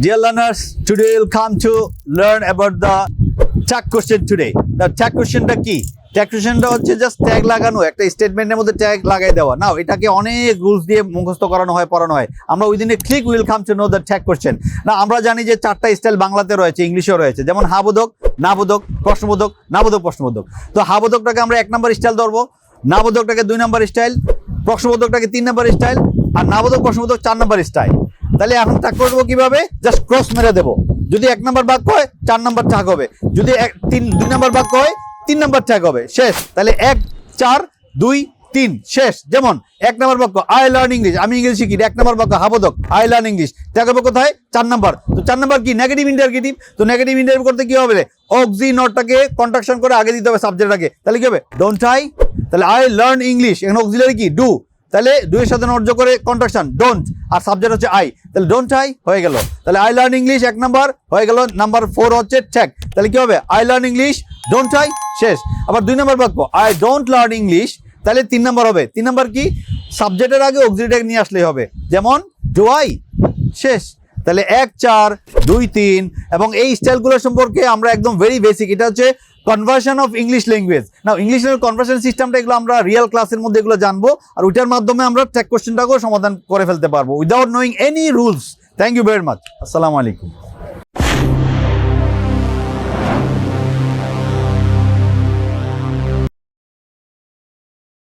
Dear learners, today we'll come to learn about the tag question today. The tag question questionটা কি? Tag কোশ্চেনটা হচ্ছে just tag লাগানো একটা স্টেটমেন্টের মধ্যে ট্যাগ লাগাই দেওয়া। নাও এটাকে অনেক রুলস দিয়ে মুখস্থ করানো হয় পড়ানো হয়। আমরা ওই দিনে click will come to know the tag question না আমরা জানি যে চারটা স্টাইল বাংলাতে রয়েছে ইংলিশেও রয়েছে। যেমন হাবোধক নাবোধক প্রশ্নবোধক নাবোধক প্রশ্নবোধক। তো হাবোধকটাকে আমরা এক নম্বর স্টাইল ধরবো। নাবোধকটাকে দুই নম্বর স্টাইল প্রশ্নবোধকটাকে তিন নম্বর স্টাইল আর নাবোধক প্রশ্নবোধক চার নম্বর স্টাইল তাহলে এখন ট্যাগ করব কীভাবে? জাস্ট ক্রস মেরে দেবো। যদি এক নম্বর বাক্য হয়, চার নম্বর ট্যাগ হবে। যদি এক, তিন, দুই নম্বর বাক্য হয়, তিন নম্বর ট্যাগ হবে। শেষ। তাহলে এক, চার, দুই, তিন। শেষ। যেমন, এক নম্বর বাক্য আই লার্ন ইংলিশ আমি ইংলিশ শিখি। এক নম্বর বাক্য হাবোধক আই লার্ন ইংলিশ হবে কোথায়? চার নম্বর তো চার নম্বর কি? নেগেটিভ ইন্টারগেটিভ তো নেগেটিভ ইন্টারভিউ করতে কি হবে অক্সি নটটাকে কন্ট্রাকশন করে আগে দিতে হবে সাবজেক্টটাকে তাহলে কি হবে? ডোন্ট আই তাহলে আই লার্ন ইংলিশ এখানে অক্সিলারি কি? ডু তাহলে দুইয়ের সাথে অর্জ করে কন্ট্রাকশন ডোন্ট আর সাবজেক্ট হচ্ছে আই তাহলে ডোন্ট আই হয়ে গেল। তাহলে আই লার্ন ইংলিশ এক নাম্বার হয়ে গেল নাম্বার ফোর হচ্ছে ঠেক তাহলে কি হবে? I learn English don't I শেষ। আবার দুই নম্বর বাক্য আই ডোন্ট লার্ন ইংলিশ তাহলে তিন নম্বর হবে। তিন নম্বর কি? সাবজেক্টের আগে অক্সিলিটাকে নিয়ে আসলেই হবে। যেমন ডু আই শেষ। তাহলে এক, চার, দুই, তিন, এবং এই স্টাইলগুলো সম্পর্কে আমরা একদম ভেরি বেসিক এটা হচ্ছে কনভার্সন অফ ইংলিশ ল্যাঙ্গুয়েজ না ইংলিশ কনভার্সন সিস্টেমটা এগুলো আমরা রিয়েল ক্লাসের মধ্যে এগুলো জানব আর ওইটার মাধ্যমে আমরা ট্যাক কোশ্চেনটাকেও সমাধান করে ফেলতে পারব without knowing any rules thank you very much আসসালামু আলাইকুম